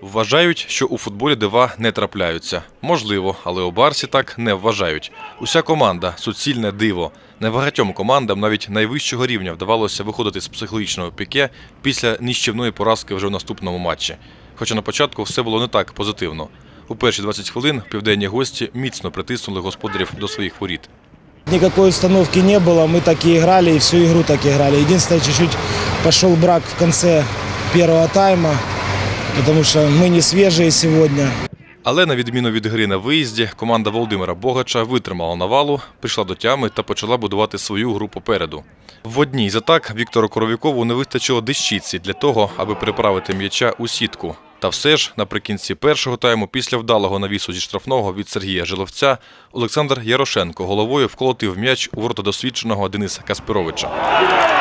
Вважають, що у футболі дива не трапляються. Можливо, але у Барсі так не вважають. Уся команда суцільне диво. Небагатьом командам навіть найвищого рівня вдавалося виходити з психологічного піке після ніщівної поразки вже в наступному матчі. Хоча на початку все було не так позитивно. У перші 20 хвилин південні гості міцно притиснули господарів до своїх воріт. Никакой установки не было, мы так и играли, и всю игру так играли. Единственное, чуть-чуть пошел брак в конце первого тайма, потому что мы не свежие сегодня. Але на відміну від гри на виїзді, команда Володимира Богача витримала навалу, прийшла до тями та почала будувати свою гру попереду. В одній з атак Віктору Коровікову не вистачило дещиці для того, аби переправити м'яча у сітку. Та все ж, наприкінці першого тайму, після вдалого навісу зі штрафного від Сергія Жиловця, Олександр Ярошенко головою вколотив м'яч у ворота досвідченого Дениса Каспировича.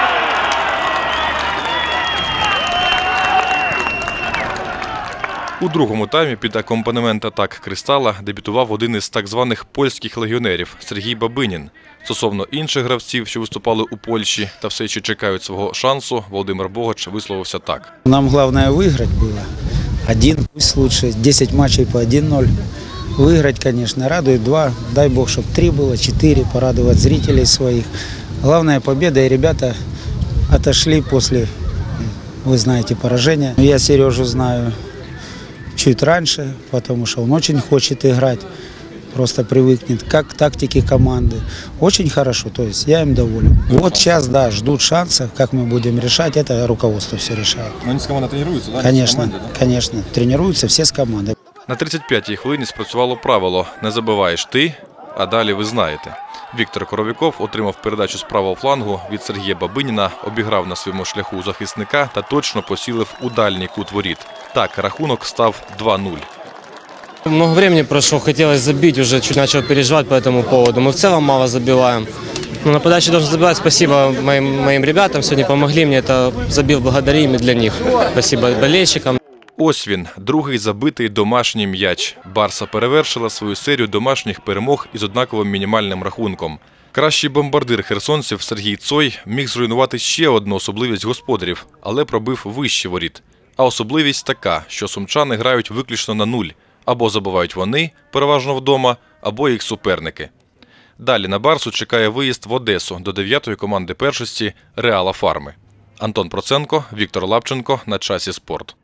У другому таймі під акомпанемент атак Кристала дебютував один із так званих польських легіонерів Сергій Бабинін. Стосовно інших гравців, що виступали у Польщі та все ще чекають свого шансу, Володимир Богач висловився так. Нам главное выиграть было. Один, пусть лучше, 10 матчей по 1-0. Выиграть, конечно, радует. Два, дай бог, чтобы три было, четыре, порадовать зрителей своих. Главная победа, и ребята отошли после, вы знаете, поражения. Я Сережу знаю чуть раньше, потому что он очень хочет играть, просто привыкнет как к тактике команды. Очень хорошо, то есть я им доволен. Вот сейчас, да, ждут шанса, как мы будем решать, это руководство все решает. Ну, вони з командою тренуються, да? Конечно, конечно. Тренируются все с командой. На 35-й хвилині спрацювало правило «не забиваєш ти, а далі ви знаєте». Віктор Коровіков отримав передачу з правого флангу від Сергія Бабиніна, обіграв на своєму шляху захисника та точно посілив у дальній кут воріт. Так, рахунок став 2-0. Много времени прошло, хотелось забить, уже чуть начал переживать по этому поводу. Мы в целом мало забиваем. Но нападающий должен забивать. Спасибо моим, моим ребятам, сегодня помогли мне, это забил, благодарим и для них. Спасибо болельщикам. Ось він, другий забитий домашній м'яч. Барса перевершила свою серію домашніх перемог із однаковим мінімальним рахунком. Кращий бомбардир херсонців Сергій Цой міг зруйнувати ще одну особливість господарів, але пробив вищий воріт. А особливість така, що сумчани грають виключно на нуль. Або забивають вони, переважно вдома, або їх суперники. Далі на Барсу чекає виїзд в Одесу до 9-ї команди першості Реала Фарми. Антон Проценко, Віктор Лапченко на часі спорт.